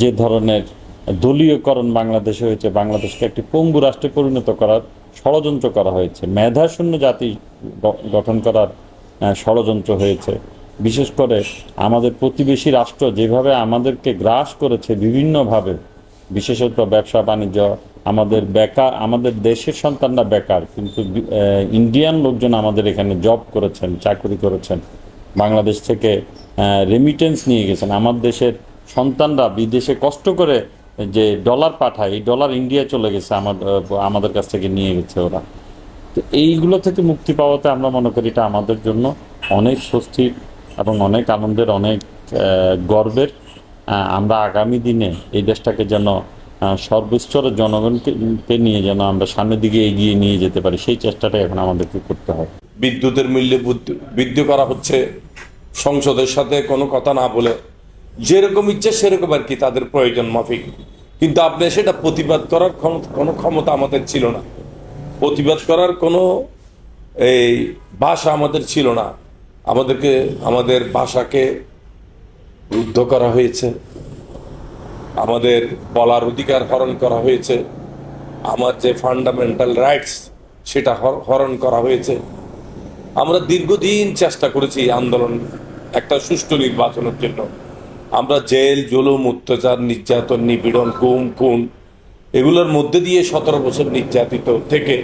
যে ধরনের দলীয়করণ বাংলাদেশে হয়েছে, বাংলাদেশকে একটি পঙ্গু রাষ্ট্রে পরিণত করার ষড়যন্ত্র করা হয়েছে। মেধাশূন্য জাতি গঠন করার ষড়যন্ত্র হয়েছে। বিশেষ করে আমাদের প্রতিবেশী রাষ্ট্র যেভাবে আমাদেরকে গ্রাস করেছে বিভিন্নভাবে, বিশেষত ব্যবসা, বাণিজ্য, আমাদের বেকার, আমাদের দেশের সন্তানরা বেকার, কিন্তু ইন্ডিয়ান লোকজন আমাদের এখানে জব করেছেন, চাকরি করেছেন, বাংলাদেশ থেকে রেমিটেন্স নিয়ে গেছেন। আমার দেশের সন্তানরা বিদেশে কষ্ট করে যে ডলার পাঠায়, এই ডলার ইন্ডিয়া চলে গেছে, আমার আমাদের কাছ থেকে নিয়ে গেছে ওরা। তো এইগুলো থেকে মুক্তি পাওয়াতে আমরা মনে করি এটা আমাদের জন্য অনেক স্বস্তির এবং অনেক আনন্দের, অনেক গর্বের। আমরা আগামী দিনে এই দেশটাকে যেন সর্বস্তরের জনগণকে নিয়ে যেন আমরা সামনের দিকে এগিয়ে নিয়ে যেতে পারি, সেই চেষ্টাটাই এখন আমাদেরকে করতে হবে বিদ্যুতের মূল্যে বৃদ্ধি করা হচ্ছে। সংসদের সাথে কোনো কথা না বলে যেরকম ইচ্ছে সেরকম আর কি তাদের প্রয়োজন মাফিক। কিন্তু আপনি সেটা প্রতিবাদ করার কোনো ক্ষমতা আমাদের ছিল না। প্রতিবাদ করার কোনো এই ভাষা আমাদের ছিল না। আমাদেরকে, আমাদের ভাষাকে রুদ্ধ করা হয়েছে। আমাদের বলার অধিকার হরণ করা হয়েছে। আমার যে ফান্ডামেন্টাল রাইটস সেটা হর- হরণ করা হয়েছে। আমরা দীর্ঘদিন চেষ্টা করেছি আন্দোলন, একটা সুষ্ঠু নির্বাচনের জন্য। আমরা জেল, জুলুম, অত্যাচার, নির্যাতন, নিপীড়ন, গুম, খুন এগুলোর মধ্যে দিয়ে সতেরো বছর নির্যাতিত থেকে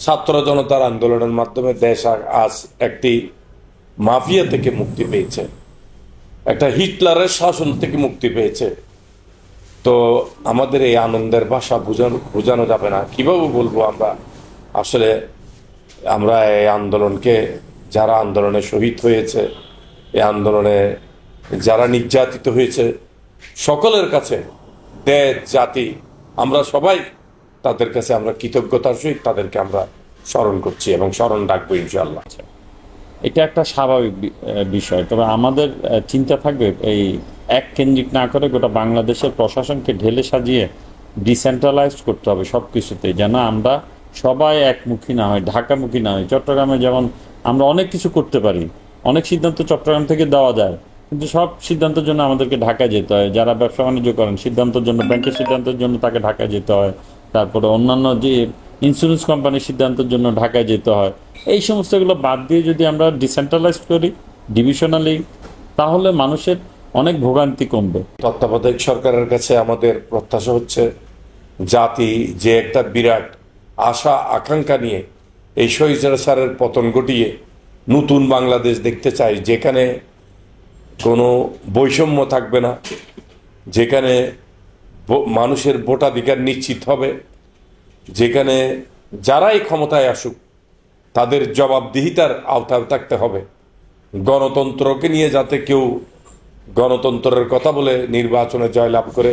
ছাত্র জনতার আন্দোলনের মাধ্যমে দেশ আজ একটি মাফিয়া থেকে মুক্তি পেয়েছে। একটা হিটলারের শাসন থেকে মুক্তি পেয়েছে। তো আমাদের এই আনন্দের ভাষা বোঝানো বোঝানো যাবে না। কীভাবে বলব আমরা? আসলে আমরা এই আন্দোলনকে যারা আন্দোলনে শহীদ হয়েছে, এই আন্দোলনে যারা নির্যাতিত হয়েছে, সকলের কাছে, দেশ, জাতি, আমরা সবাই তাদের কাছে আমরা কৃতজ্ঞতার সহিত তাদেরকে আমরা স্মরণ করছি এবং স্মরণ রাখব ইনশাল্লাহ এটা একটা স্বাভাবিক বিষয়। তবে আমাদের চিন্তা থাকবে এই এক কেন্দ্রিক না করে গোটা বাংলাদেশের প্রশাসনকে ঢেলে সাজিয়ে ডিসেন্ট্রালাইজ করতে হবে সব কিছুতে যেন আমরা সবাই একমুখী না হয় ঢাকামুখী না হয় চট্টগ্রামে যেমন আমরা অনেক কিছু করতে পারি, অনেক সিদ্ধান্ত চট্টগ্রাম থেকে দেওয়া যায়। কিন্তু সব সিদ্ধান্তের জন্য আমাদেরকে ঢাকায় যেতে হয়। যারা ব্যবসা বাণিজ্য করেন, সিদ্ধান্তের জন্য, ব্যাংকের সিদ্ধান্তের জন্য তাকে ঢাকায় যেতে হয়। তারপরে অন্যান্য যে ইন্স্যুরেন্স কোম্পানির সিদ্ধান্তের জন্য ঢাকায় যেতে হয়। এই সমস্তগুলো বাদ দিয়ে যদি আমরা ডিসেন্ট্রালাইজ করি ডিভিশনালি তাহলে মানুষের অনেক ভোগান্তি কমবে। তত্ত্বাবধায়ক সরকারের কাছে আমাদের প্রত্যাশা হচ্ছে, জাতি যে একটা বিরাট আশা, আকাঙ্ক্ষা নিয়ে এই স্বৈরাচারের পতন ঘটিয়ে নতুন বাংলাদেশ দেখতে চাই যেখানে কোনো বৈষম্য থাকবে না। যেখানে মানুষের ভোটাধিকার নিশ্চিত হবে, যেখানে যারাই ক্ষমতায় আসুক, তাদের জবাবদিহিতার আওতায় থাকতে হবে। গণতন্ত্রকে নিয়ে যাতে কেউ গণতন্ত্রের কথা বলে নির্বাচনে জয়লাভ করে,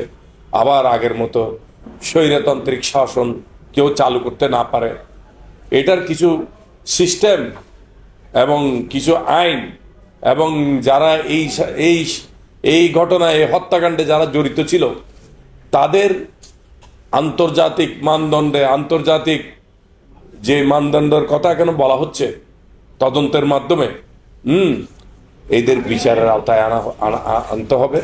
আবার আগের মতো স্বৈরতান্ত্রিক শাসন কেউ চালু করতে না পারে। এটার কিছু সিস্টেম এবং কিছু আইন এবং যারা এই এই এই ঘটনায় হত্যাকাণ্ডে যারা জড়িত ছিল, তাদের আন্তর্জাতিক মানদণ্ডে, আন্তর্জাতিক যে মানদণ্ডের কথা এখানে বলা হচ্ছে তদন্তের মাধ্যমে, হুম, এদের বিচারের আওতায় আনা আনা- আনতে হবে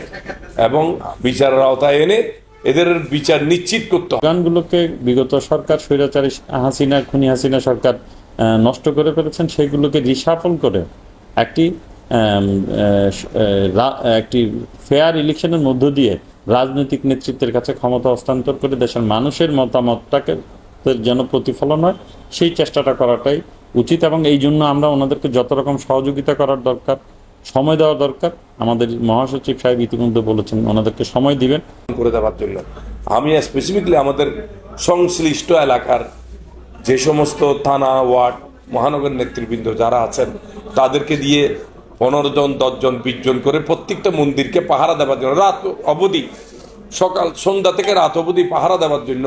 এবং বিচারের আওতায় এনে এদের বিচার নিশ্চিত করতে হবে। গানগুলোকে বিগত সরকার স্বৈরাচারী হাসিনা, খুনি হাসিনা সরকার নষ্ট করে ফেলেছেন, সেগুলোকে রিসাফল করে একটি একটি ফেয়ার ইলেকশনের মধ্য দিয়ে রাজনৈতিক নেতৃত্বের কাছে ক্ষমতা হস্তান্তর করে দেশের মানুষের মতামতটাকে যেন প্রতিফলন হয়, সেই চেষ্টাটা করাটাই উচিত এবং এই জন্য আমরা ওনাদেরকে যত রকম সহযোগিতা করার দরকার, সময় দেওয়া দরকার, আমাদের মহাসচিব সাহেব ইতিমধ্যে বলেছেন ওনাদেরকে সময় দিবেন। করে দেওয়ার জন্য। আমি স্পেসিফিকলি আমাদের সংশ্লিষ্ট এলাকার যে সমস্ত থানা, ওয়ার্ড, মহানগর নেতৃবৃন্দ যারা আছেন, তাদেরকে দিয়ে পনেরো জন দশজন বিশ জন করে প্রত্যেকটা মন্দিরকে পাহারা দেওয়ার জন্য। রাত অবধি, সকাল, সন্ধ্যা থেকে রাত অবধি পাহারা দেওয়ার জন্য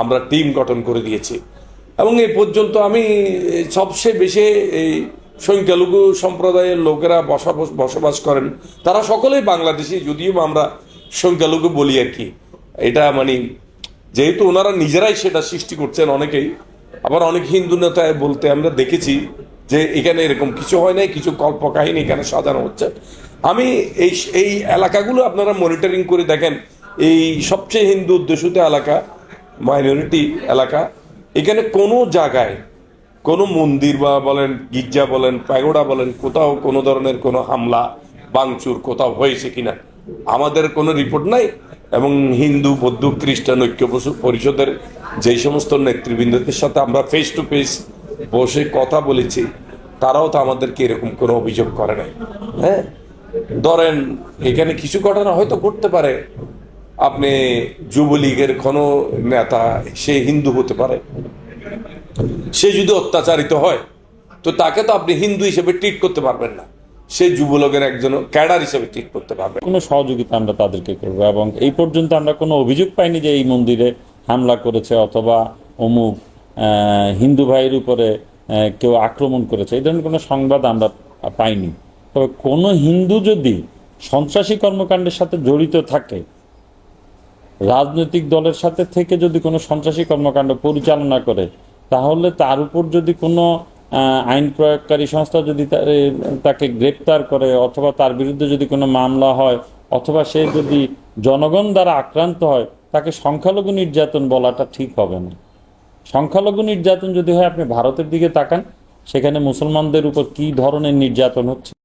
আমরা টিম গঠন করে দিয়েছি। এবং এই পর্যন্ত আমি সবচেয়ে বেশি এই সংখ্যালঘু সম্প্রদায়ের লোকেরা বসবাস বসবাস করেন। তারা সকলেই বাংলাদেশি, যদিও আমরা সংখ্যালঘু বলি আর কি। এটা মানে যেহেতু ওনারা নিজেরাই সেটা সৃষ্টি করছেন অনেকেই, আবার অনেক হিন্দু নেতায় বলতে আমরা দেখেছি যে এখানে এরকম কিছু হয় নাই, কিছু কল্পকাহিনী এখানে সাজানো হচ্ছে। আমি এই এই এলাকাগুলো আপনারা মনিটরিং করে দেখেন। এই সবচেয়ে হিন্দু অধ্যুষিত এলাকা মাইনরিটি এলাকা, এখানে কোনো জায়গায় কোনো মন্দির বা বলেন গির্জা বলেন প্যাগোডা বলেন, কোথাও কোনো ধরনের কোনো হামলা বাংচুর কোথাও হয়েছে কিনা, আমাদের কোনো রিপোর্ট নাই এবং হিন্দু, বৌদ্ধ, খ্রিস্টান ঐক্য পরিষদের যেই সমস্ত নেতৃবৃন্দদের সাথে আমরা ফেস টু ফেস বসে কথা বলেছি, তারাও তো আমাদেরকে এরকম কোনো অভিযোগ করে নাই। হ্যাঁ? ধরেন, এখানে কিছু ঘটনা হয়তো ঘটতে পারে। আপনি যুবলীগের কোনো নেতা, সে হিন্দু হতে পারে। সে যদি অত্যাচারিত হয়, তো তাকে তো আপনি হিন্দু হিসেবে ট্রিট করতে পারবেন না। সে যুবলোকের একজন ক্যাডার হিসেবে ট্রিট করতে পারবেন কোনো সহযোগিতা আমরা তাদেরকে করব এবং এই পর্যন্ত আমরা কোনো অভিযোগ পাইনি যে এই মন্দিরে হামলা করেছে অথবা অমুক হিন্দু ভাইয়ের উপরে কেউ আক্রমণ করেছে। এই ধরনের কোনো সংবাদ আমরা পাইনি। তবে কোনো হিন্দু যদি সন্ত্রাসী কর্মকাণ্ডের সাথে জড়িত থাকে, রাজনৈতিক দলের সাথে থেকে যদি কোনো সন্ত্রাসী কর্মকাণ্ড পরিচালনা করে, তাহলে তার উপর যদি কোনো আইন প্রয়োগকারী সংস্থা যদি তাকে গ্রেপ্তার করে, অথবা তার বিরুদ্ধে যদি কোনো মামলা হয়, অথবা সে যদি জনগণ দ্বারা আক্রান্ত হয়, তাকে সংখ্যালঘু নির্যাতন বলাটা ঠিক হবে না। সংখ্যালঘু নির্যাতন যদি হয়, আপনি ভারতের দিকে তাকান, সেখানে মুসলমানদের উপর কি ধরনের নির্যাতন হচ্ছে?